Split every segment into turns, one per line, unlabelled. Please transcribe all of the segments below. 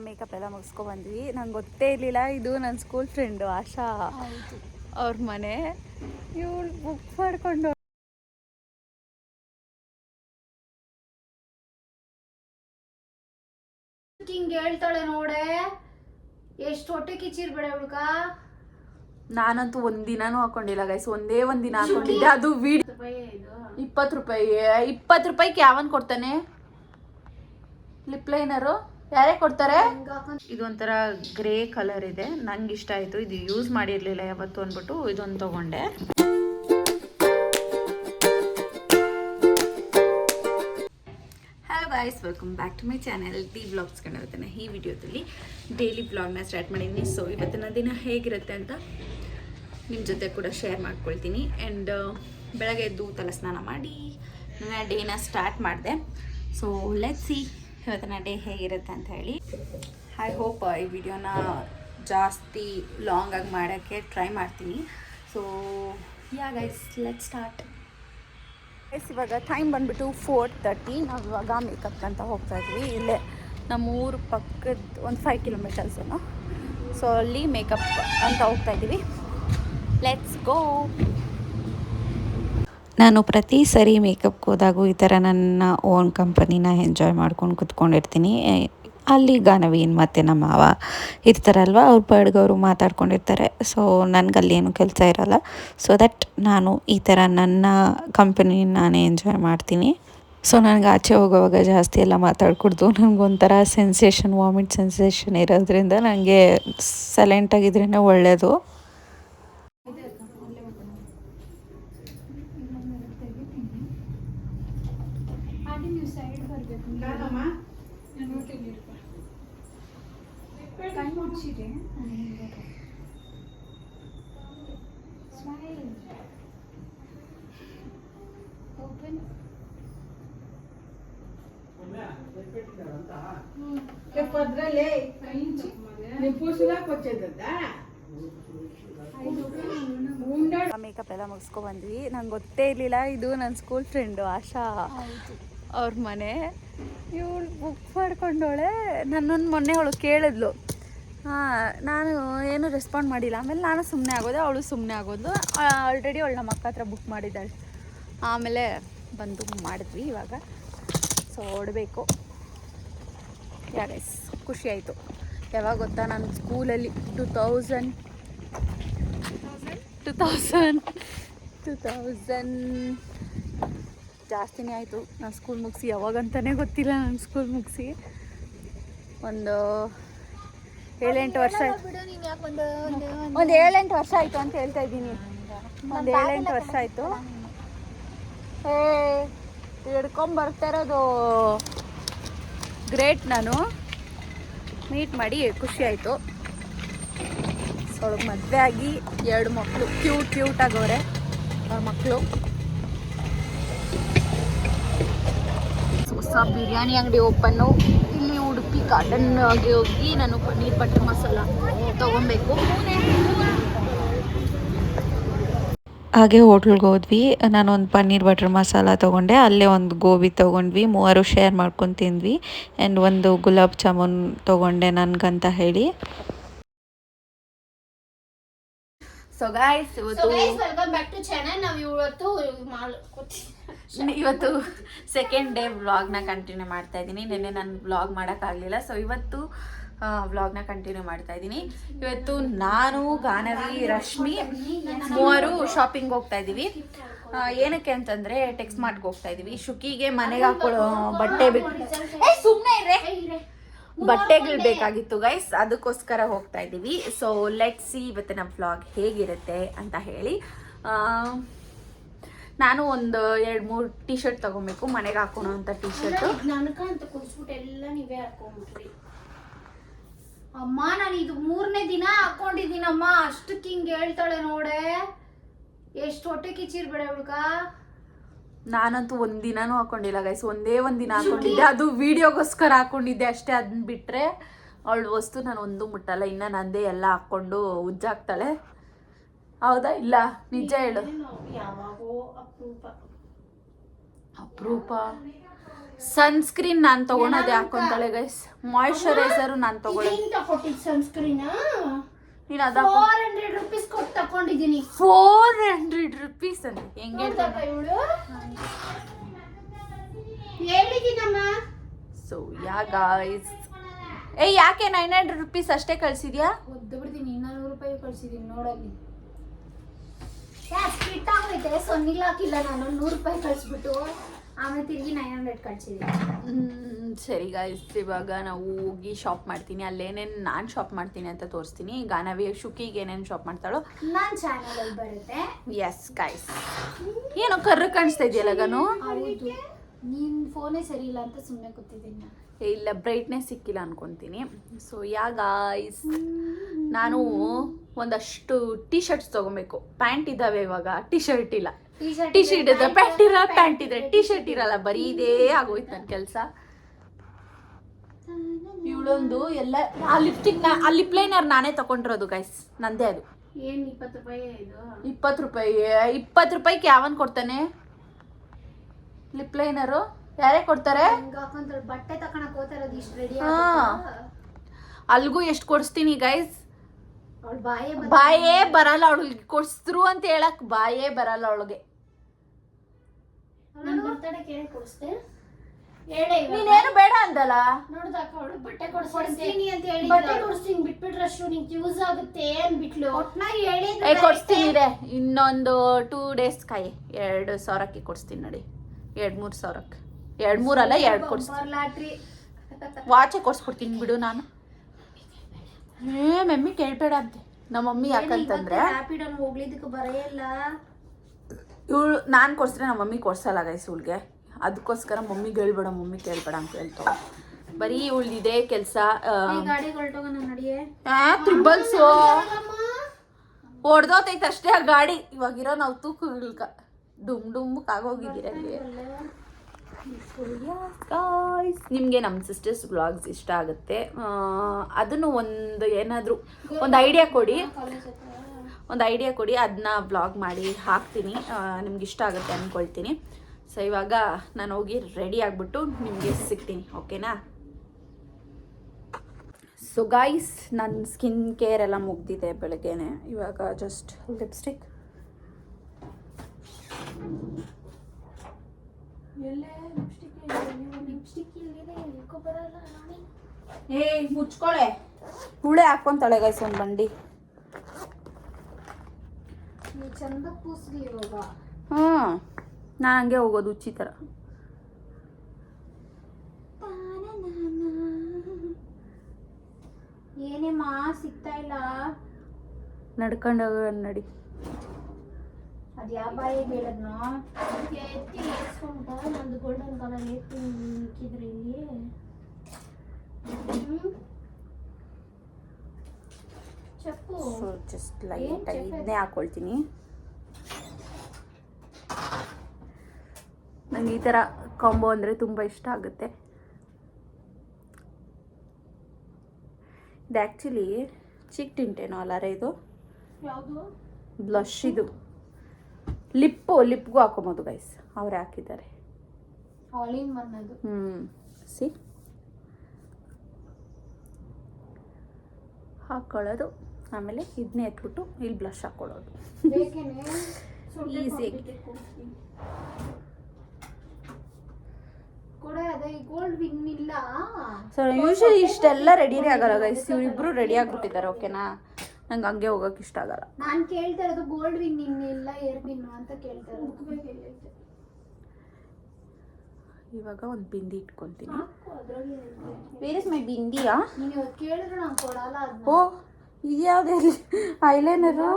Makeup ಎಲ್ಲ ಮುಗಿಸ್ಕೊ ಬಂದ್ವಿ ನಂಗೆ ಗೊತ್ತೇ ಇರಲಿಲ್ಲ ಇದು ನನ್ನ ಸ್ಕೂಲ್ ಫ್ರೆಂಡು ಆಶಾ ಅವ್ರ ಮನೆ. ಇವಳು ಬುಕ್ ಮಾಡ್ಕೊಂಡು
ಹಿಂಗ್ ಹೇಳ್ತಾಳೆ ನೋಡೆ. ಎಷ್ಟು ಹೊಟ್ಟೆ ಕಿಚ್ಚಿರ್ಬೇಡ ಹುಡುಗ
ನಾನಂತೂ ಒಂದಿನಾನು ಹಾಕೊಂಡಿಲ್ಲ ಗೈಸ್ ಒಂದೇ ಒಂದಿನ ಹಾಕೊಂಡಿದ್ದೆ. ಅದು ವಿಡಿಯೋ ಇಪ್ಪತ್ತು ರೂಪಾಯಿ ಇಪ್ಪತ್ತು ರೂಪಾಯಿಗೆ ಯಾವನ್ ಕೊಡ್ತಾನೆ? ಲಿಪ್ ಲೈನರು ಯಾರೇ ಕೊಡ್ತಾರೆ? ಇದೊಂಥರ ಗ್ರೇ ಕಲರ್ ಇದೆ. ನಂಗೆ ಇಷ್ಟ ಆಯಿತು. ಇದು ಯೂಸ್ ಮಾಡಿರಲಿಲ್ಲ ಯಾವತ್ತು ಅಂದ್ಬಿಟ್ಟು ಇದೊಂದು ತಗೊಂಡೆ. Hello guys welcome back to my channel the vlogs ಕಂಡಿರ್ತಾನೆ ಈ ವಿಡಿಯೋದಲ್ಲಿ ಡೈಲಿ ಬ್ಲಾಗ್ನ ಸ್ಟಾರ್ಟ್ ಮಾಡಿದ್ದೀನಿ ಸೊ ಇವತ್ತಿನ ದಿನ ಹೇಗಿರುತ್ತೆ ಅಂತ ನಿಮ್ಮ ಜೊತೆ ಕೂಡ ಶೇರ್ ಮಾಡ್ಕೊಳ್ತೀನಿ. ಆ್ಯಂಡ್ ಬೆಳಗ್ಗೆ ಎದ್ದು ತಲೆಸ್ನಾನ ಮಾಡಿ, ನನ್ನ ಡೇನ ಸ್ಟಾರ್ಟ್ ಮಾಡಿದೆ. ಸೊ ಲೆಟ್ ಸಿ ಇವತ್ತಿನ ಡೇ ಹೇಗಿರುತ್ತೆ ಅಂತ ಹೇಳಿ. ಐ ಹೋಪ್ ಈ ವಿಡಿಯೋನ ಜಾಸ್ತಿ ಲಾಂಗ್ ಆಗಿ ಮಾಡೋಕ್ಕೆ ಟ್ರೈ ಮಾಡ್ತೀನಿ. So yeah guys let start S ಇವಾಗ ಟೈಮ್ ಬಂದ್ಬಿಟ್ಟು ಫೋರ್ ತರ್ಟಿ ನಾವು ಇವಾಗ ಮೇಕಪ್ ಅಂತ ಹೋಗ್ತಾ ಇದ್ವಿ. ಇಲ್ಲೇ ನಮ್ಮ ಊರು ಪಕ್ಕದ ಒಂದು ಫೈವ್ ಕಿಲೋಮೀಟರ್ಸ್ ಏನೋ ಸೊ ಅಲ್ಲಿ ಮೇಕಪ್ ಅಂತ ಹೋಗ್ತಾ ಇದ್ದೀವಿ. ಲೆಟ್ಸ್ ಗೋ
ನಾನು ಪ್ರತಿ ಸರಿ ಮೇಕಪ್ಗೆ ಹೋದಾಗೂ ಈ ಥರ ನನ್ನ ಓನ್ ಕಂಪನಿನ ಎಂಜಾಯ್ ಮಾಡ್ಕೊಂಡು ಕುತ್ಕೊಂಡಿರ್ತೀನಿ. ಅಲ್ಲಿ ಗಾನವೀನ್ ಮತ್ತು ನಮ್ಮ ಮಾವ ಇರ್ತಾರಲ್ವ ಅವ್ರ ಪಾಡ್ಗೆ ಅವರು ಮಾತಾಡ್ಕೊಂಡಿರ್ತಾರೆ. ಸೊ ನನಗಲ್ಲೇನು ಕೆಲಸ ಇರಲ್ಲ. ಸೊ ದಟ್ ನಾನು ಈ ಥರ ನನ್ನ ಕಂಪನಿ ನಾನೇ ಎಂಜಾಯ್ ಮಾಡ್ತೀನಿ. ಸೊ ನನಗೆ ಆಚೆ ಹೋಗೋವಾಗ ಜಾಸ್ತಿ ಎಲ್ಲ ಮಾತಾಡ್ಕೊಡ್ದು. ನನಗೊಂಥರ ಸೆನ್ಸೇಷನ್ ವಾಮಿಟ್ ಸೆನ್ಸೇಷನ್ ಇರೋದ್ರಿಂದ ನನಗೆ ಸೈಲೆಂಟಾಗಿದ್ರೇ ಒಳ್ಳೆಯದು
ಮೇಕಪ್ ಎಲ್ಲ ಮುಗಿಸ್ಕೊ ಬಂದ್ವಿ. ನಂಗೆ ಗೊತ್ತೇ ಇರಲಿಲ್ಲ. ಇದು ನನ್ನ ಸ್ಕೂಲ್ ಫ್ರೆಂಡು ಆಶಾ. ಅವ್ರ ಮನೆ. ಇವಳು ಬುಕ್ ಮಾಡ್ಕೊಂಡವಳೆ ನನ್ನೊಂದು ಮೊನ್ನೆ ಅವಳು ಕೇಳಿದ್ಲು. ಹಾಂ ನಾನು ಏನು ರೆಸ್ಪಾಂಡ್ ಮಾಡಿಲ್ಲ. ಆಮೇಲೆ ನಾನು ಸುಮ್ಮನೆ ಆಗೋದೆ, ಅವಳು ಸುಮ್ಮನೆ ಆಗೋದು. ಆಲ್ರೆಡಿ ಅವಳು ನಮ್ಮ ಅಕ್ಕ ಹತ್ರ ಬುಕ್ ಮಾಡಿದ್ದಾಳೆ. ಆಮೇಲೆ ಬಂದು ಮಾಡಿದ್ವಿ ಇವಾಗ. ಸೊ ಓಡಬೇಕು. ಯಾರೈಸ್ ಖುಷಿ ಆಯಿತು. ಯಾವಾಗ ಗೊತ್ತಾ? ನಾನು ಸ್ಕೂಲಲ್ಲಿ two thousand two thousand two thousand ಜಾಸ್ತಿನೇ ಆಯಿತು. ನಾನು ಸ್ಕೂಲ್ ಮುಗಿಸಿ ಯಾವಾಗಂತಲೇ ಗೊತ್ತಿಲ್ಲ ನಾನು ಸ್ಕೂಲ್ ಮುಗಿಸಿ. ಒಂದು ಏಳೆಂಟು ವರ್ಷ ಆಯ್ತು.
ಒಂದು
ಏಳೆಂಟು ವರ್ಷ ಆಯಿತು ಅಂತ ಹೇಳ್ತಾ ಇದ್ದೀನಿ. ಒಂದು ಏಳೆಂಟು ವರ್ಷ ಆಯಿತು. ಏ ಹಿಡ್ಕೊಂಬರ್ತಾ ಇರೋದು ಗ್ರೇಟ್ ನಾನು. ಮೀಟ್ ಮಾಡಿ ಖುಷಿ ಆಯಿತು. ಅವಳಿಗೆ ಮದುವೆ ಆಗಿ ಎರಡು ಮಕ್ಕಳು ಕ್ಯೂಟ್ ಕ್ಯೂಟ್ ಆಗೋರೆ. ಅವ್ರ ಮಕ್ಕಳು ಹೊಸ ಬಿರಿಯಾನಿ ಅಂಗಡಿ ಓಪನ್ನು ಇಲ್ಲಿ ಉಡುಪಿ ಗಾರ್ಡನ್ ಆಗಿ ಹೋಗಿ ನಾನು ಪನ್ನೀರ್ ಬಟರ್ ಮಸಾಲ ತೊಗೊಬೇಕು.
ಹಾಗೆ ಹೋಟ್ಲ್ಗೆ ಹೋದ್ವಿ. ನಾನೊಂದು ಪನ್ನೀರ್ ಬಟರ್ ಮಸಾಲ ತೊಗೊಂಡೆ. ಅಲ್ಲೇ ಒಂದು ಗೋಬಿ ತೊಗೊಂಡ್ವಿ. ಮೂವರು ಶೇರ್ ಮಾಡ್ಕೊಂಡು ತಿಂದ್ವಿ. ಆ್ಯಂಡ್ ಒಂದು ಗುಲಾಬ್ ಜಾಮೂನ್ ತೊಗೊಂಡೆ ನನಗಂತ ಹೇಳಿ.
ಸೊ ಗಾಯ್ಸ್ ಇವತ್ತು
ವೆಲ್ಕಮ್ ಬ್ಯಾಕ್ ಟು ಚಾನಲ್ ನಾವು ಇವತ್ತು
ಇವತ್ತು ಸೆಕೆಂಡ್ ಡೇ ವ್ಲಾಗ್ನ ಕಂಟಿನ್ಯೂ ಮಾಡ್ತಾ ಇದ್ದೀನಿ. ನಿನ್ನೆ ನಾನು ವ್ಲಾಗ್ ಮಾಡೋಕ್ಕಾಗಲಿಲ್ಲ ಸೊ ಇವತ್ತು ವ್ಲಾಗ್ನ ಕಂಟಿನ್ಯೂ ಮಾಡ್ತಾ ಇದ್ದೀನಿ. ಇವತ್ತು ನಾನು, ಗಾನವಿ, ರಶ್ಮಿ ಮೂವರು ಶಾಪಿಂಗ್ ಹೋಗ್ತಾ ಇದ್ದೀವಿ. ಏನಕ್ಕೆ ಅಂತಂದ್ರೆ ಟೆಕ್ಸ್ಟ್ ಮಾರ್ಟ್ಗೆ ಹೋಗ್ತಾ ಇದೀವಿ ಶುಕಿಗೆ ಮನೆಗೆ ಹಾಕೊಳ್ಳೋ ಬಟ್ಟೆ ಸುಮ್ಮನೆ ಬಟ್ಟೆಗಳು ಬೇಕಾಗಿತ್ತು ಗೈಸ್ ಅದಕ್ಕೋಸ್ಕರ ಹೋಗ್ತಾ ಇದ್ದೀವಿ. ಸೊ ಲೆಟ್ ಸಿ ಇವತ್ತಿನ ವ್ಲಾಗ್ ಹೇಗಿರುತ್ತೆ ಅಂತ ಹೇಳಿ. ನಾನು ಒಂದು ಎರಡು ಮೂರು ಟಿ ಶರ್ಟ್ ತಗೋಬೇಕು ಮನೆಗೆ ಹಾಕೋಣ ಅಂತ ಟಿ ಶರ್ಟ್
ನನಕ ಅಂತ ಕುಡಿಸ್ಬಿಟ್ಟು ಎಲ್ಲ ನೀವೇ ಹಾಕೊಂಡ್ಬಿಟ್ರಿ ಅಮ್ಮ ನಾನು ಇದು ಮೂರನೇ ದಿನ ಹಾಕೊಂಡಿದ್ದೀನಮ್ಮ ಅಷ್ಟಕ್ಕೆ ಹಿಂಗೆ ಹೇಳ್ತಾಳೆ ನೋಡೆ. ಎಷ್ಟು ಹೊಟ್ಟೆ ಕಿಚ್ಚಿರ್ಬೇಡ ಹುಡುಗ.
ನಾನಂತೂ ಒಂದಿನೂ ಹಾಕೊಂಡಿಲ್ಲ ಗೈಸ್ ಒಂದೇ ಒಂದಿನ ಹಾಕೊಂಡಿದ್ದೆ. ಅದು ವಿಡಿಯೋಗೋಸ್ಕರ ಹಾಕೊಂಡಿದ್ದೆ ಅಷ್ಟೇ ಅದನ್ನ ಬಿಟ್ರೆ ಅವಳು ವಸ್ತು ನಾನು ಒಂದು ಮುಟ್ಟಲ್ಲ ಇನ್ನ ನಂದೇ ಎಲ್ಲ ಹಾಕೊಂಡು ಉಜ್ಜಾಕ್ತಾಳೆ. ಹೌದಾ? ಇಲ್ಲ ನಿಜ ಹೇಳು.
ಅಪರೂಪ.
ಸನ್ಸ್ಕ್ರೀನ್ ನಾನು ತಗೊಳೋದು ಹಾಕೊಂತಾಳೆ ಗೈಸ್ ಮಾಯಿಶ್ಚರೈಸರು ನಾನು
ತಗೊಳ್ಳಿ ಸನ್ಸ್ಕ್ರೀನ್
ನೀನು ಅದ
ಫೋರ್ ಹಂಡ್ರೆಡ್ ರುಪೀಸ್ ಕೊಟ್ಟು ತಕೊಂಡಿದ್ದೀನಿ.
ಫೋರ್ ಹಂಡ್ರೆಡ್ ರುಪೀಸ್ ಅಂತ ಹೆಂಗೆ
ಹೇಳಿದ್ದೀನಮ್ಮ.
ಸೊ ಯಾ ಗಾಯ್ಸ್ ಏ ಯಾಕೆ ನೈನ್ ಹಂಡ್ರೆಡ್ ರುಪೀಸ್ ಅಷ್ಟೇ ಕಳ್ಸಿದ್ಯಾ?
ಒದ್ದು ಬಿಡ್ತೀನಿ ಇನ್ನೂರು ರೂಪಾಯಿ ಕಳ್ಸಿದೀನಿ ನೋಡಲ್ಲಿ. ಸ್ಪಿಟ್ ಆಗೈತೆ ಸೊನ್ನಿಲ್ ಹಾಕಿಲ್ಲ ನಾನು. ನೂರು ರೂಪಾಯಿ ಕಳಿಸ್ಬಿಟ್ಟು ಆಮೇಲೆ ತಿರುಗಿ ನೈನ್ ಹಂಡ್ರೆಡ್ ಕಳ್ಸಿದ್ದೀನಿ
ಸರಿ ಗಾಯ್ಸ್ ಇವಾಗ ನಾವು ಹೋಗಿ ಶಾಪ್ ಮಾಡ್ತೀನಿ. ಅಲ್ಲೇನೇನು ನಾನು ಶಾಪ್ ಮಾಡ್ತೀನಿ ಅಂತ ತೋರಿಸ್ತೀನಿ. ಗಾನವಿಯ ಶುಕಿಗೆ ಏನೇನು ಶಾಪ್ ಮಾಡ್ತಾಳೋ?
ನನ್ನ ಚಾನಲ್ ಅಲ್ಲಿ ಬರುತ್ತೆ.
ಎಸ್ ಗಾಯ್ಸ್ ಏನೋ ಕರ್ರ ಕಾಣಿಸ್ತಾ ಇದೆಯಲ್ಲ ಗನು?
ಹೌದು. ನಿನ್ ಫೋನೇ ಸರಿ ಇಲ್ಲ ಅಂತ ಸುಮ್ಮನೆ ಕೂತಿದ್ದೀನಿ ನಾನು.
ಇಲ್ಲ ಬ್ರೈಟ್ನೆಸ್ ಸಿಕ್ಕಿಲ್ಲ ಅನ್ಕೊಂತೀನಿ. ಸೊ ಯಾ ಗಾಯ್ಸ್ ನಾನು ಒಂದಷ್ಟು ಟಿ ಶರ್ಟ್ಸ್ ತಗೋಬೇಕು. ಪ್ಯಾಂಟ್ ಇದ್ದಾವೆ ಇವಾಗ ಟಿ ಶರ್ಟ್ ಇಲ್ಲ. ಟಿ ಶರ್ಟ್ ಇದೆ ಪ್ಯಾಂಟ್ ಇರಲ್ಲ ಪ್ಯಾಂಟ್ ಇದ್ರೆ ಟಿ ಶರ್ಟ್ ಇರಲ್ಲ. ಬರೀ ಇದೇ ಆಗೋಯ್ತು ನನ್ನ ಕೆಲಸ. ಇವಳೊಂದು ಎಲ್ಲ ಆ ಲಿಪ್ಸ್ಟಿಕ್ ಆ ಲಿಪ್ ಲೈನರ್ ನಾನೇ ತಗೊಂಡಿರೋದು ಗೈಸ್ ನಂದೇ ಅದು.
ಏನ್ ಇಪ್ಪತ್ತು ರೂಪಾಯಿ ಇದು?
ಇಪ್ಪತ್ತು ರೂಪಾಯಿ ಇಪ್ಪತ್ತು ರೂಪಾಯಿಗೆ ಯಾವನ್ ಕೊಡ್ತಾನೆ? ಲಿಪ್ ಲೈನರು ಯಾರೇ ಕೊಡ್ತಾರೆ?
ಬಟ್ಟೆ ತಕೊಳಕ್ ಹೋತಾರದು ಇಷ್ಟು ರೆಡಿ
ಹಾ. ಅಲ್ಗೂ ಎಷ್ಟು ಕೊಡಿಸ್ತೀನಿ ಗೈಸ್
ಬಾಯೇ
ಬರಲ್ಲ. ಅವಳಿಗೆ ಕೊಡಿಸ್ರು ಅಂತ ಹೇಳಕ್ ಬಾಯೇ ಬರಲ್ಲ ಅವಳಿಗೆ. ನೀನೇನು ಬೇಡ ಅಂದಲ್ಲ?
ಬಟ್ಟೆ ಕೊಡಿಸ್ತೀನಿ ಅಂತ ಹೇಳಿ ಬಟ್ಟೆ ಕೊಡಿಸ್ತೀನಿ ಬಿಟ್ಬಿಟ್ರೆ ಅಷ್ಟು ನಿಂಗೆ ಯೂಸ್ ಆಗುತ್ತೆ ಅಂದ್ಬಿಟ್ಲು ಒಟ್ನಾಗಿ
ಏ
ಹೇಳಿದ್ರೆ
ಕೊಡಿಸ್ತೀನಿ ರೇ ಇನ್ನೊಂದು ಟೂ ಡೇಸ್ ಕಾಯಿ. ಎರಡು ಸಾವಿರಕ್ಕೆ ಕೊಡಿಸ್ತೀನಿ ನೋಡಿ. ಎರಡು ಮೂರು ಸಾವಿರಕ್ಕೆ. ಎರಡು ಮೂರಲ್ಲ ಎರಡು ಕೊಡಿಸ್ತೀನಿ. ವಾಚೆ ಕೊಡ್ಸ್ಕೊಡ್ತೀನಿ ಬಿಡು ನಾನು. ಏ ಮಮ್ಮಿ ಕೇಳ್ಬೇಡ ಅಂತೆ. ನಮ್ಮ ಮಮ್ಮಿ ಯಾಕಂತಂದ್ರೆ ಇವಳು ನಾನು ಕೊಡ್ಸಿದ್ರೆ ನಮ್ಮ ಮಮ್ಮಿ ಕೊಡ್ಸಲ್ಲ ಗೈಸ್ ಇವಳಿಗೆ. ಅದಕ್ಕೋಸ್ಕರ ಮಮ್ಮಿ ಹೇಳ್ಬೇಡ ಮಮ್ಮಿ ಕೇಳ್ಬೇಡ ಅಂತ ಹೇಳ್ತಾವ ಬರೀ ಇವಳ್ ಇದೇ ಕೆಲಸ ತ್ರಿಬಲ್ಸು. ಹೊಡ್ದೋತೈತೆ ಅಷ್ಟೇ ಆ ಗಾಡಿ. ಇವಾಗಿರೋ ನಾವು ತೂಕ ಡುಮ್ ಡುಮ್ಕ್ ಆಗೋಗಿದ್ದೀರ ಅಲ್ಲಿ ನಿಮಗೆ ನಮ್ಮ ಸಿಸ್ಟರ್ಸ್ ಬ್ಲಾಗ್ಸ್ ಇಷ್ಟ ಆಗುತ್ತೆ. ಅದನ್ನು ಒಂದು ಏನಾದರೂ ಒಂದು ಐಡಿಯಾ ಕೊಡಿ. ಒಂದು ಐಡಿಯಾ ಕೊಡಿ ಅದನ್ನ ಬ್ಲಾಗ್ ಮಾಡಿ ಹಾಕ್ತೀನಿ. ನಿಮ್ಗೆ ಇಷ್ಟ ಆಗುತ್ತೆ ಅಂದ್ಕೊಳ್ತೀನಿ ಸೊ ಇವಾಗ ನಾನು ಹೋಗಿ ರೆಡಿ ಆಗಿಬಿಟ್ಟು ನಿಮಗೆ ಸಿಗ್ತೀನಿ ಓಕೆನಾ ಸೊ ಗಾಯ್ಸ್ ನನ್ನ ಸ್ಕಿನ್ ಕೇರ್ ಎಲ್ಲ ಮುಗ್ದಿದೆ ಬೆಳಗ್ಗೆನೆ. ಇವಾಗ ಜಸ್ಟ್ ಲಿಪ್ಸ್ಟಿಕ್
ಲಿಪ್ಸ್ಟಿಕ್ ಇಲ್ಲಿದೆ ಎಲ್ಕೊ ಬರಲ್ಲ ನೋಡಿ
ಏ ಮುಚ್ಕೊಳೆ. ಹುಳೆ ಹಾಕ್ಕೊಂತಾಳೆ ಗೈಸ್ ಒಂದು ಬಂಡಿ.
ಚಂದ ಪೂಸ್ಲಿ ಇವಾಗ.
ಹ್ಞೂ ನಾನು ಹಂಗೆ ಹೋಗೋದು ಉಚ್ಚಿ ಥರ
ಏನೇ ಮಾ ಸಿಗ್ತಾ ಇಲ್ಲ.
ನಡ್ಕೊಂಡು ನಡಿ.
ಅದ್ ಯಾವ ಬಾಯಿ ಬೀಳದ್ನೋ ಎತ್ತಿ ಏರ್ಸ್ಕೊಂಡ ನಂದು ಗೋಲ್ಡನ್ ಕಲರ್ ಎತ್ತಿ ಇಕ್ಕಿದ್ರೆ ಇಲ್ಲಿ. ಚಪ್ಪು.
ಸೊ ಜಸ್ಟ್ ಲೈಟಾಗಿ? ಇದನ್ನೇ ಹಾಕ್ಕೊಳ್ತೀನಿ ನಂಗೆ ಈ ಥರ ಕಾಂಬೋ ಅಂದರೆ ತುಂಬ ಇಷ್ಟ ಆಗುತ್ತೆ. ಇದು ಆ್ಯಕ್ಚುಲಿ ಚಿಕ್ ಟಿಂಟೇನೋ ಅಲ್ಲಾರೆ ಇದು? ಬ್ಲಷ್ ಇದು. ಲಿಪ್ಪು ಲಿಪ್ಗೂ ಹಾಕೊಬೋದು ಗೈಸ್ ಅವ್ರು ಹಾಕಿದ್ದಾರೆ. ಹ್ಞೂ ಸಿ ಹಾಕ್ಕೊಳ್ಳೋದು ಆಮೇಲೆ ಇದನ್ನೇ ಎತ್ಬಿಟ್ಟು ಇಲ್ಲಿ ಬ್ಲಷ್ ಹಾಕ್ಕೊಳ್ಳೋದು
ಇಲ್ಲ.
ಸೊ ಯೂಶಲಿ ಇಷ್ಟೆಲ್ಲ ರೆಡಿನೇ ಆಗಲ್ಲ ಗೈಸ್ ಇವರಿಬ್ರು ರೆಡಿ ಆಗಿಬಿಟ್ಟಿದ್ದಾರೆ ಓಕೆನಾ ನಂಗೆ ಹಂಗೆ ಹೋಗೋಕೆ ಇಷ್ಟ ಆಗಲ್ಲ.
ನಾನು ಕೇಳ್ತಾ ಇರೋದು ಗೋಲ್ಡ್ ವಿನ್ ಇಲ್ಲ ಏರ್ ವಿನ್ ಅಂತ ಕೇಳ್ತಾ ಇರೋದು.
ಇವಾಗ ಒಂದು bindi ಇಟ್ಕೊತೀನಿ.
Where is.
Where is my bindiya
ನೀವು ಕೇಳಿದ್ರೆ ನಾನು ಕೊಡಲ್ಲ
ಓ ಇದ್ಯಾವುದೇ ಐಲೈನರು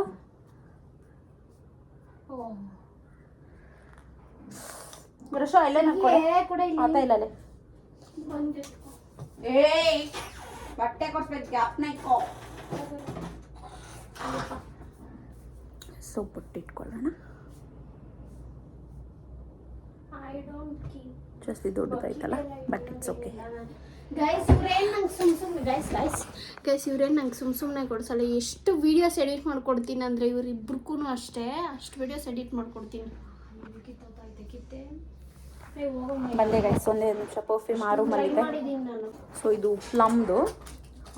ಓ.
ಬ್ರಷ್ ಐಲೈನರ್ ಕೊಡೆ. ಆತ ಇಲ್ಲ ಅಲ್ಲೇ.
ಬಂದೆ.
ಏಯ್ ಬಟ್ಟೆ ಕೊಡ್ಬೇಕು ಗ್ಯಾಪ್ನ ಇಕ್ಕೋ ಸೊ ಇಟ್ಕೊಳ್ಳೋಣ
I don't keep
ಜಾಸ್ತಿ ದೊಡ್ಡದಾಯ್ತಲ್ಲ ಬಟ್ ಇಟ್ಸ್ ಓಕೆ
ಗೈಸ್ ಇವ್ರೇನು ನಂಗೆ ಸುಮ್ ಸುಮ್ಮನೆ ಗೈಸ್ ಗೈಸ್ ಗೈಸ್ ಇವ್ರೇನು ನಂಗೆ ಸುಮ್ ಸುಮ್ಮನೆ ಕೊಡ್ಸಲ್ಲ ಎಷ್ಟು ವಿಡಿಯೋಸ್ ಎಡಿಟ್ ಮಾಡ್ಕೊಡ್ತೀನಿ ಅಂದರೆ ಇವರಿಬ್ರಿಗೂ ಅಷ್ಟೇ ಅಷ್ಟು ವಿಡಿಯೋಸ್ ಎಡಿಟ್ ಮಾಡ್ಕೊಡ್ತೀನಿ. ಕಿತ್ತೆ
ಬಂದೆ ಗೈಸ್ ಒಂದೇ ನಿಮಿಷ ಪರ್ಫ್ಯೂಮ್
ಆರು ನಾನು.
ಸೊ ಇದು ಪ್ಲಮ್ದು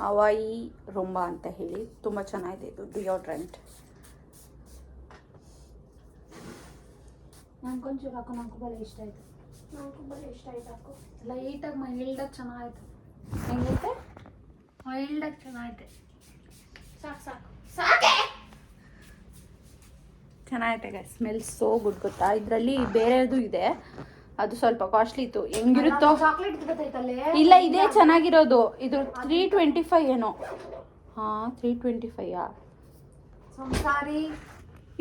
ಹವಾಯಿ ರುಂಬಾ ಅಂತ ಹೇಳಿ ತುಂಬ ಚೆನ್ನಾಗಿದೆ ಇದು ಡಿಯೋಡ್ರೆಂಟ್
ನನಗೊಂಚೂರು ಹಾಕು ನಂಗೂ ಬರೀ ಇಷ್ಟ ಆಯ್ತು. ನಂಗೂ ಬರೀ ಇಷ್ಟ ಆಯ್ತು ಹಾಕು. ಲೈಟಾಗಿ ಮೈಲ್ಡಾಗಿ ಚೆನ್ನಾಗೈತೆ
ಹೆಂಗೈತೆ?
ಮೈಲ್ಡಾಗಿ ಚೆನ್ನಾಗೈತೆ. ಸಾಕು ಸಾಕು. ಸಾಕೆ?
ಚೆನ್ನಾಗೈತೆ ಗೈಸ್ ಸ್ಮೆಲ್ ಸೋ ಗುಡ್ ಗೊತ್ತಾ? ಇದರಲ್ಲಿ ಬೇರೆದು ಇದೆ. ಅದು ಸ್ವಲ್ಪ ಕಾಸ್ಟ್ಲಿ ಇತ್ತು. ಹೆಂಗಿರುತ್ತೋ? ಇಲ್ಲ ಇದೇ ಚೆನ್ನಾಗಿರೋದು. ಇದು ತ್ರೀ ಟ್ವೆಂಟಿ ಫೈವ್ ಏನೋ. ಹಾ ತ್ರೀ ಟ್ವೆಂಟಿ ಫೈಯಾ
ಸಂಸಾರಿ.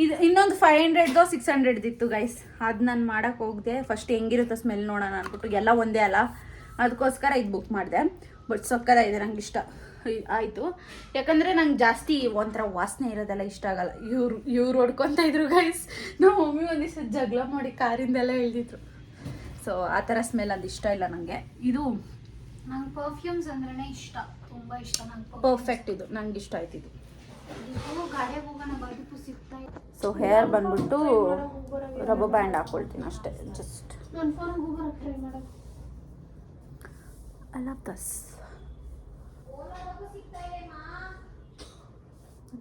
ಇದು ಇನ್ನೊಂದು ಫೈವ್ ಹಂಡ್ರೆಡ್ದು ಸಿಕ್ಸ್ ಹಂಡ್ರೆಡ್ ಇತ್ತು ಗೈಸ್ ಅದು ನಾನು ಮಾಡಕ್ಕೆ ಹೋಗಿದೆ. ಫಸ್ಟ್ ಹೆಂಗಿರುತ್ತೋ ಸ್ಮೆಲ್ ನೋಡೋಣ ಅಂದ್ಬಿಟ್ಟು ಎಲ್ಲ ಒಂದೇ ಅಲ್ಲ. ಅದಕ್ಕೋಸ್ಕರ ಇದು ಬುಕ್ ಮಾಡಿದೆ. ಬಟ್ ಸಕ್ಕದ ಇದೆ ನಂಗೆ ಇಷ್ಟ. ಆಯಿತು. ಯಾಕಂದರೆ ನಂಗೆ ಜಾಸ್ತಿ ಒಂಥರ ವಾಸನೆ ಇರೋದೆಲ್ಲ ಇಷ್ಟ ಆಗಲ್ಲ. ಇವ್ರು ಇವ್ರು ಹೊಡ್ಕೊತಾ ಇದ್ರು ಗೈಸ್ ನಮ್ಮ ಮಮ್ಮಿ ಒಂದು ದಿವಸ ಜಗಳ ಮಾಡಿ ಕಾರಿಂದೆಲ್ಲ ಇಳ್ದಿದ್ರು ಸೊ ಆ ಥರ ಸ್ಮೆಲ್ ಅದು ಇಷ್ಟ ಇಲ್ಲ ನನಗೆ ಇದು
ನಂಗೆ ಪರ್ಫ್ಯೂಮ್ಸ್ ಅಂದ್ರೆ ಇಷ್ಟ. ತುಂಬ ಇಷ್ಟ ನಂಗೆ
ಪರ್ಫೆಕ್ಟ್ ಇದು. ನಂಗೆ ಇಷ್ಟ ಆಯ್ತು ಇದು. ಸೊ ಹೇರ್ ಬಂದ್ಬಿಟ್ಟು ರಬ್ಬರ್ ಬ್ಯಾಂಡ್ ಹಾಕೊಳ್ತೀನಿ ಅಷ್ಟೇ ಜಸ್ಟ್ ಲವ್ ದಸ್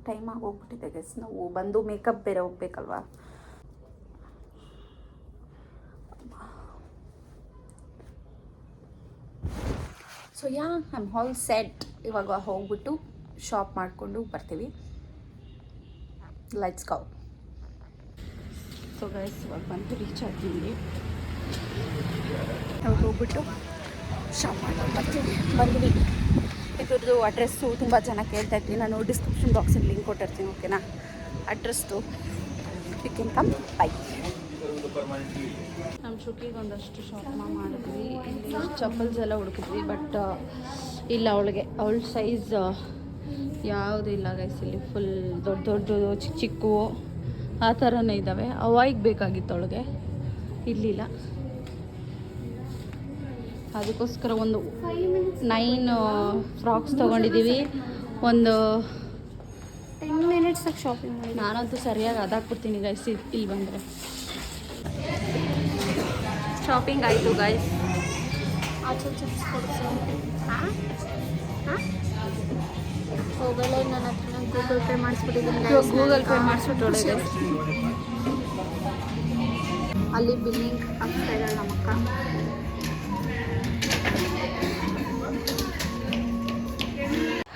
ಟೈಮ್ ಆಗೋಗ್ಬಿಟ್ಟಿದೆ ಗೆಸ್ ನಾವು. ಬಂದು ಮೇಕಪ್ ಬೇರೆ ಹೋಗ್ಬೇಕಲ್ವಾ? So yeah I'm all set ಇವಾಗ ಹೋಗ್ಬಿಟ್ಟು ಶಾಪ್ ಮಾಡಿಕೊಂಡು ಬರ್ತೀವಿ. ಲೈಟ್ಸ್ ಕೌ ಸೊ ಗೈಸ್ ಇವಾಗ ಬಂದು ರೀಚ್ ಆಗ್ತೀವಿ ಅವ್ರಿಗೆ ಹೋಗ್ಬಿಟ್ಟು ಶಾಪ್ ಮಾಡ್ಕೊಂಡು ಬರ್ತೀವಿ. ಬಂದ್ವಿ. ಇದ್ರದ್ದು ಅಡ್ರೆಸ್ಸು ತುಂಬ ಜನ ಕೇಳ್ತಾ ಇದ್ವಿ. ನಾನು ಡಿಸ್ಕ್ರಿಪ್ಷನ್ ಬಾಕ್ಸಲ್ಲಿ ಲಿಂಕ್ ಕೊಟ್ಟಿರ್ತೀನಿ ಓಕೆನಾ address you in come by ನಮ್ಮ ಶುಕಿಗೆ ಒಂದಷ್ಟು ಶಾಪಿಂಗ್ ಮಾಡಿದ್ವಿ. ಇಲ್ಲಿ ಚಪ್ಪಲ್ಸ್ ಎಲ್ಲ ಹುಡುಕಿದ್ವಿ ಬಟ್ ಇಲ್ಲ ಅವಳಿಗೆ. ಅವಳ ಸೈಜ್ ಯಾವುದೂ ಇಲ್ಲ ಗೈಸ್ ಇಲ್ಲಿ ಫುಲ್ ದೊಡ್ಡ ದೊಡ್ಡದು ಚಿಕ್ಕ ಚಿಕ್ಕವು ಆ ಥರನೇ ಇದ್ದಾವೆ ಅವಾಯ್ಗೆ ಬೇಕಾಗಿತ್ತು ಅವಳಿಗೆ. ಇರಲಿಲ್ಲ. ಅದಕ್ಕೋಸ್ಕರ ಒಂದು ನೈನ್ ಫ್ರಾಕ್ಸ್ ತೊಗೊಂಡಿದ್ದೀವಿ ಒಂದು
ಟೆನ್ ಮಿನಿಟ್ಸಾಗಿ ಶಾಪಿಂಗ್
ನಾನಂತೂ ಸರಿಯಾಗಿ ಅದಾಕ್ಬಿಡ್ತೀನಿ ಗೈಸ್ ಇಲ್ಲಿ ಬಂದರೆ. ಶಾಪಿಂಗ್ ಆಯಿತು
ಗಾಯ್ಸ್ ಹೋಗಲ್ಲ ನನ್ನ ಹತ್ರ ಗೂಗಲ್ ಪೇ ಮಾಡಿಸ್ಬಿಟ್ಟಿದ್ದೀನಿ
ಗೂಗಲ್ ಪೇ ಮಾಡಿಸ್ಬಿಟ್ಟೊಳಗೆ ಅಲ್ಲಿ ಬಿಲ್ಲಿಂಗ್ ಆಗ್ತಾ ಇದ್ದಾಳೆ ನಮ್ಮಕ್ಕ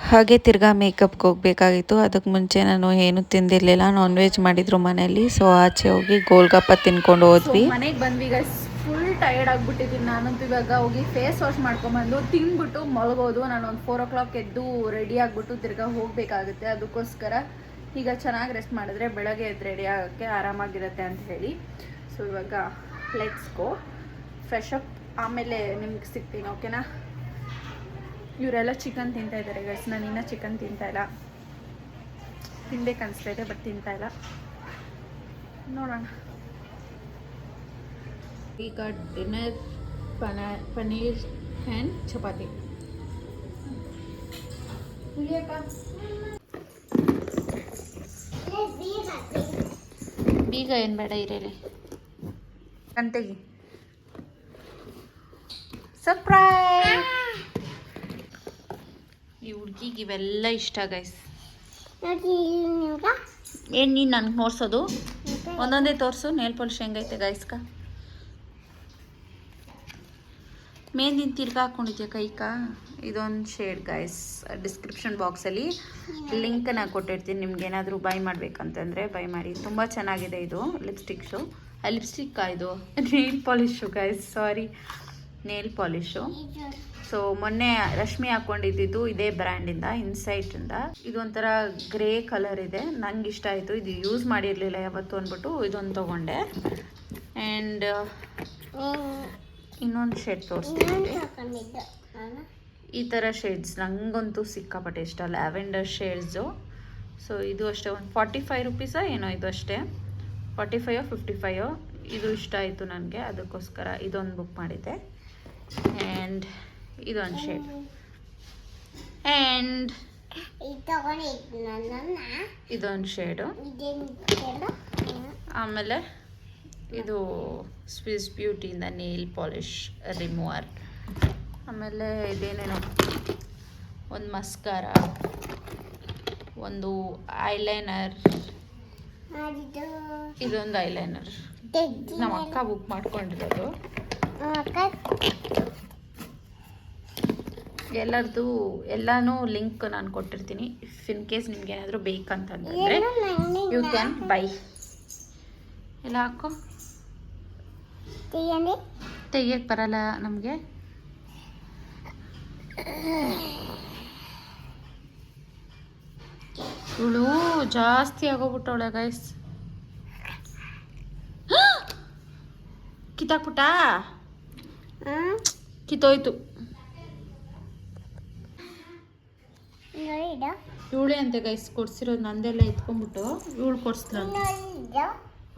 ಹಾಗೆ ತಿರ್ಗಾ ಮೇಕಪ್ಗೆ ಹೋಗಬೇಕಾಗಿತ್ತು. ಅದಕ್ಕೆ ಮುಂಚೆ ನಾನು ಏನು ತಿಂದಿರಲಿಲ್ಲ. ನಾನ್ ವೆಜ್ ಮಾಡಿದ್ರು ಮನೇಲಿ. ಸೊ ಆಚೆ ಹೋಗಿ ಗೋಲ್ಗಪ್ಪ ತಿನ್ಕೊಂಡು ಹೋದ್ವಿ.
ಮನೆಗೆ ಬಂದ್ವಿ ಗೈಸ್ ಟಯರ್ಡ್ ಆಗಿಬಿಟ್ಟಿದ್ದೀನಿ. ನಾನಂತೂ ಇವಾಗ ಹೋಗಿ ಫೇಸ್ ವಾಶ್ ಮಾಡ್ಕೊಂಬಂದು ತಿಂದ್ಬಿಟ್ಟು ಮಲಗೋದು. ನಾನು ಒಂದು ಫೋರ್ ಓ ಕ್ಲಾಕ್ ಎದ್ದು ರೆಡಿ ಆಗಿಬಿಟ್ಟು ತಿರ್ಗಾ ಹೋಗಬೇಕಾಗುತ್ತೆ. ಅದಕ್ಕೋಸ್ಕರ ಈಗ ಚೆನ್ನಾಗಿ ರೆಸ್ಟ್ ಮಾಡಿದ್ರೆ ಬೆಳಗ್ಗೆ ಎದ್ದು ರೆಡಿ ಆಗೋಕ್ಕೆ ಆರಾಮಾಗಿರುತ್ತೆ ಅಂತ ಹೇಳಿ. ಸೊ ಇವಾಗ ಲೆಟ್ಸ್ ಗೋ ಫ್ರೆಶ್ ಅಪ್ ಆಮೇಲೆ ನಿಮ್ಗೆ ಸಿಗ್ತೀನಿ ಓಕೆನಾ ಇವರೆಲ್ಲ ಚಿಕನ್ ತಿಂತಾ ಇದ್ದಾರೆ ಗಸ್ ನಾನು ಇನ್ನೂ ಚಿಕನ್ ತಿಂತಾ ಇಲ್ಲ. ತಿನ್ಬೇಕು ಅನಿಸ್ತಾ ಇದೆ ಬಟ್ ತಿಂತಾ ಇಲ್ಲ. ನೋಡೋಣ. ಈಗ ಡಿನ್ನರ್ ಪನ ಪನ್ನೀರ್ ಆ್ಯಂಡ್ ಚಪಾತಿ ಬೀಗ ಏನು ಬೇಡ ಇರಲಿ ಕಂತೆಗಿ ಸರ್ಪ್ರೈಸ್ ಈ ಹುಡುಗಿಗೆ ಇವೆಲ್ಲ ಇಷ್ಟ ಗೈಸ್ ಏನು ನೀನು ನನಗೆ ನೋಡ್ಸೋದು? ಒಂದೊಂದೇ ತೋರಿಸು ನೇಲ್ ಪಾಲಿಶ್ ಹೆಂಗೈತೆ ಗೈಸ್ಕ ಮೇಂದಿನ ತಿರ್ಗಾ ಹಾಕ್ಕೊಂಡಿದ್ಯಾ ಕೈಕ? ಇದೊಂದು ಶೇಡ್ ಗೈಸ್ ಡಿಸ್ಕ್ರಿಪ್ಷನ್ ಬಾಕ್ಸಲ್ಲಿ ಲಿಂಕನ್ನು ಕೊಟ್ಟಿರ್ತೀನಿ. ನಿಮ್ಗೆ ಏನಾದರೂ ಬೈ ಮಾಡಬೇಕಂತಂದರೆ ಬೈ ಮಾಡಿ. ತುಂಬ ಚೆನ್ನಾಗಿದೆ ಇದು ಲಿಪ್ಸ್ಟಿಕ್ಸು ಲಿಪ್ಸ್ಟಿಕ್ಕಾ ಇದು? Nail polish guys sorry nail polish so ಮೊನ್ನೆ ರಶ್ಮಿ ಹಾಕೊಂಡಿದ್ದು ಇದೇ ಬ್ರ್ಯಾಂಡಿಂದ ಇನ್ಸೈಟಿಂದ ಇದೊಂಥರ ಗ್ರೇ ಕಲರ್ ಇದೆ. ನಂಗೆ ಇಷ್ಟ ಆಯಿತು. ಇದು ಯೂಸ್ ಮಾಡಿರಲಿಲ್ಲ ಯಾವತ್ತು ಅಂದ್ಬಿಟ್ಟು ಇದೊಂದು ತೊಗೊಂಡೆ. ಆ್ಯಂಡ್ ಇನ್ನೊಂದು ಶೇಡ್ ತೋರಿಸ್ತೀನಿ ಈ ಥರ ಶೇಡ್ಸ್ ನನಗಂತೂ ಸಿಕ್ಕಾಪಟ್ಟೆ ಇಷ್ಟ ಲ್ಯಾವೆಂಡರ್ ಶೇಡ್ಸು ಸೊ ಇದು ಅಷ್ಟೇ. ಒಂದು ಫಾರ್ಟಿ ಫೈವ್ ರುಪೀಸಾ ಏನೋ ಇದು ಅಷ್ಟೇ. ಫಾರ್ಟಿ ಫೈವೋ ಫಿಫ್ಟಿ ಫೈವೋ ಇದು ಇಷ್ಟ ಆಯಿತು ನನಗೆ. ಅದಕ್ಕೋಸ್ಕರ ಇದೊಂದು ಬುಕ್ ಮಾಡಿದ್ದೆ. ಆ್ಯಂಡ್ ಇದೊಂದು ಶೇಡ್ ಆ್ಯಂಡ್ ಇದೊಂದು ಶೇಡು ಆಮೇಲೆ ಇದು ಸ್ವಿಸ್ ಬ್ಯೂಟಿಯಿಂದ ನೇಲ್ ಪಾಲಿಷ್ ರಿಮೂವರ್ ಆಮೇಲೆ ಇದೇನೇನು ಒಂದು ಮಸ್ಕಾರ ಒಂದು ಐಲೈನರ್ ಇದೊಂದು ಐಲೈನರ್ ನಮ್ಮ ಅಕ್ಕ ಬುಕ್ ಮಾಡ್ಕೊಂಡಿರೋದು. ಎಲ್ಲರದು ಎಲ್ಲಾನು ಲಿಂಕ್ ನಾನು ಕೊಟ್ಟಿರ್ತೀನಿ. ಇಫ್ ಇನ್ ಕೇಸ್ ನಿಮ್ಗೆ ಏನಾದರೂ ಬೇಕಂತಂದ್ರೆ ಯು ಕ್ಯಾನ್ ಬೈ ಎಲ್ಲ ಹಾಕೋ. ತೆಗಿಯಕ್ಕೆ ಬರಲ್ಲ ನಮಗೆ. ಇವಳು ಜಾಸ್ತಿ ಆಗೋಗ್ಬಿಟ್ಟವಳೆ ಗೈಸ್ ಕಿತ್ತಾಕ್ಬಿಟ್ಟ? ಕಿತ್ತೋಯ್ತು. ಇವಳೆ ಅಂತೆ ಗೈಸ್ ಕೊಡ್ಸಿರೋದು ನಂದೆಲ್ಲ ಎತ್ಕೊಂಡ್ಬಿಟ್ಟು ಇವಳು ಕೊಡ್ಸ್ಲ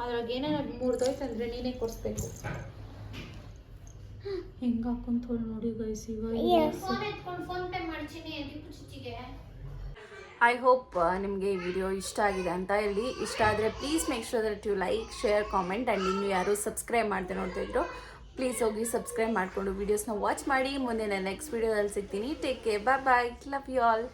ಅದ್ರಾಗ ಏನೇನು ಮುರಿದೋಯ್ತಂದ್ರೆ ನೀನೇ ಕೊಡಿಸ್ಬೇಕು. ಹೆಂಗೆ ಹಾಕೊಂತ ನೋಡಿ ಗೈಸ್ ಇವಾಗ ಐ ಹೋಪ್ ನಿಮಗೆ ಈ ವಿಡಿಯೋ ಇಷ್ಟ ಆಗಿದೆ ಅಂತ ಹೇಳಿ. ಇಷ್ಟ ಆದರೆ please make sure that you like share comment and ಇನ್ನು ಯಾರು ಸಬ್ಸ್ಕ್ರೈಬ್ ಮಾಡ್ದೆ ನೋಡ್ತಾ ಇದ್ರು ಪ್ಲೀಸ್ ಹೋಗಿ ಸಬ್ಸ್ಕ್ರೈಬ್ ಮಾಡಿಕೊಂಡು ವೀಡಿಯೋಸ್ನ ವಾಚ್ ಮಾಡಿ. ಮುಂದೆ ನಾನು ನೆಕ್ಸ್ಟ್ ವೀಡಿಯೋದಲ್ಲಿ ಸಿಗ್ತೀನಿ. Take care bye bye love you all